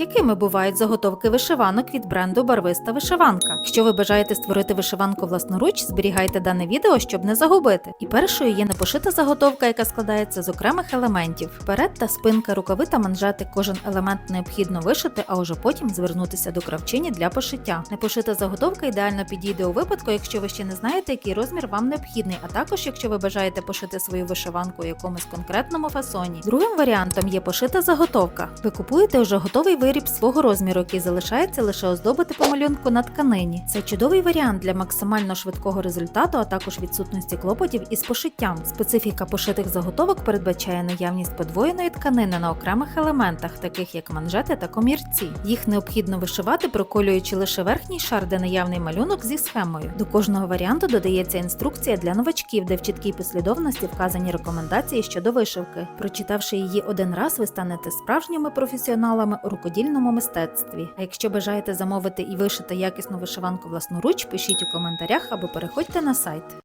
Якими бувають заготовки вишиванок від бренду Барвиста вишиванка? Якщо ви бажаєте створити вишиванку власноруч, зберігайте дане відео, щоб не загубити. І першою є непошита заготовка, яка складається з окремих елементів. Перед та спинка, рукави та манжети. Кожен елемент необхідно вишити, а вже потім звернутися до кравчині для пошиття. Непошита заготовка ідеально підійде у випадку, якщо ви ще не знаєте, який розмір вам необхідний, а також якщо ви бажаєте пошити свою вишиванку у якомусь конкретному фасоні. Другим варіантом є пошита заготовка. Ви купуєте вже готовий виріб свого розміру, який залишається лише оздобити по малюнку на тканині. Це чудовий варіант для максимально швидкого результату, а також відсутності клопотів із пошиттям. Специфіка пошитих заготовок передбачає наявність подвоєної тканини на окремих елементах, таких як манжети та комірці. Їх необхідно вишивати, проколюючи лише верхній шар, де наявний малюнок зі схемою. До кожного варіанту додається інструкція для новачків, де в чіткій послідовності вказані рекомендації щодо вишивки. Прочитавши її один раз, ви станете справжніми професіоналами у рукодільному мистецтві. А якщо бажаєте замовити і вишити якісну вишиванку власноруч, пишіть у коментарях або переходьте на сайт.